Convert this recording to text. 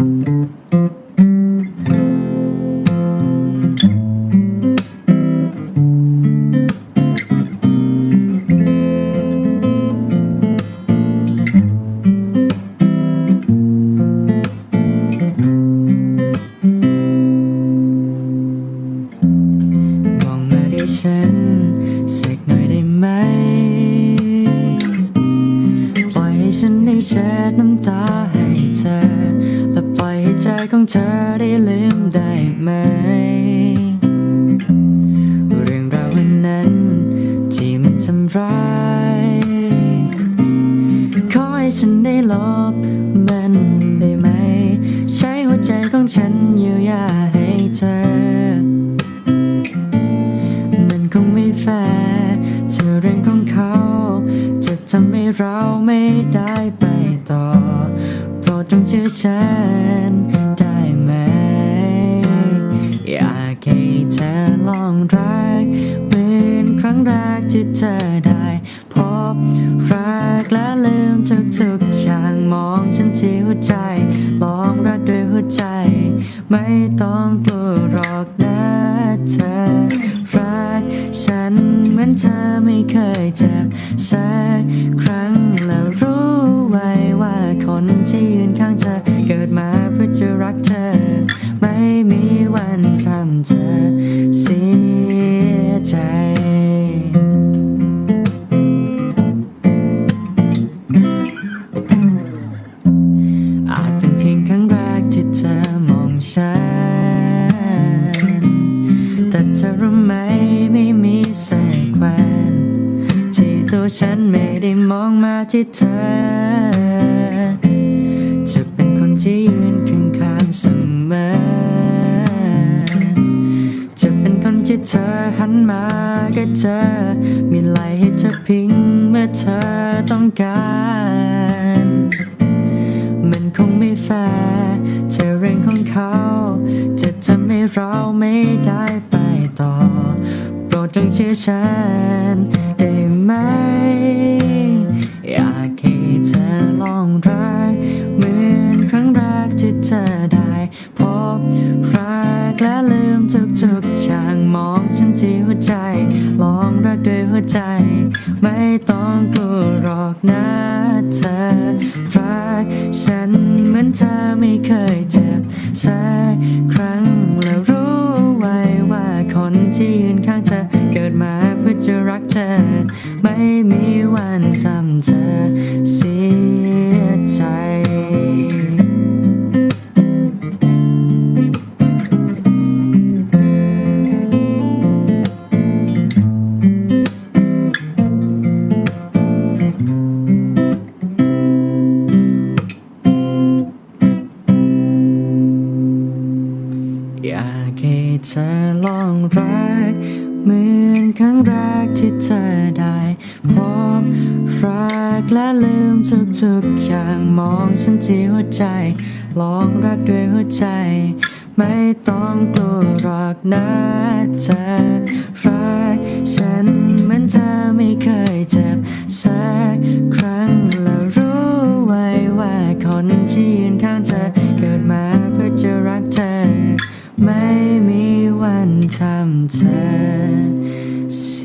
มองมาที่ฉันสักหน่อยได้ไหมปล่อยให้ฉันได้เช็ดน้ำตา ยใจของเธอได้ลืมได้ไหม เรื่องราววันนั้น ที่มันทำร้ายขอให้ฉันได้ลบมันได้ไหม ใช้หัวใจของฉันเยียวยาให้เธอ มันคงไม่แฟร์เธอเรื่องของเขา จะทำให้เราไม่ได้ไปต่อโปรดจงเชื่อฉัน อยากให้เธอลองรักเหมือนครั้งแรกที่เธอได้ พบรักและลืมทุกๆอย่างมองฉันที่หัวใจ ลองรักด้วยหัวใจ ไม่ต้องกลัวหรอกนะเธอ รักฉันเหมือนเธอไม่เคยเจ็บสักครั้งแล้วรู้ไว้ว่าคนที่ยืนข้างเธอ เป็นเพียงครั้งแรกที่เธอมองฉัน แต่เธอรู้ไหมไม่มีแสงควันที่ตัวฉันไม่ได้มองมาที่เธอ จะเป็นคนที่ยืนข้างๆเสมอ จะเป็นคนที่เธอหันมาก็เจอ มีไหลให้เธอพิงเมื่อเธอต้องการ งไม่แฟร์เธอเรื่องของเขา จะทำให้เราไม่ได้ไปต่อ โปรดจงเชื่อฉันได้ไหม อยากให้เธอลองรักเหมือนครั้งแรกที่เธอได้พบรักและลื ลองรักด้วยหัวใจ ไม่ต้องกลัวหรอกนะเธอรักฉันเหมือนเธอไม่เคยเจ็บสักครั้งแล้วรู้ไว้ว่าคนที่ยืนข้างเธอเกิดมาเพื่อจะรักเธอ ไม่มีวันทำเธอเสีย อยากให้เธอลองรัก เหมือนครั้งแรกที่เธอได้พบรักและลืมทุกๆอย่างมองฉันที่หัวใจ ลองรักด้วยหัวใจ ไม่ต้องกลัวหรอกนะเธอรักฉันเหมือนเธอไม่เคยเจ็บสักครั้งแล้วรู้ไว้ว่าคนที่ยืนข้างเธอ ทำเ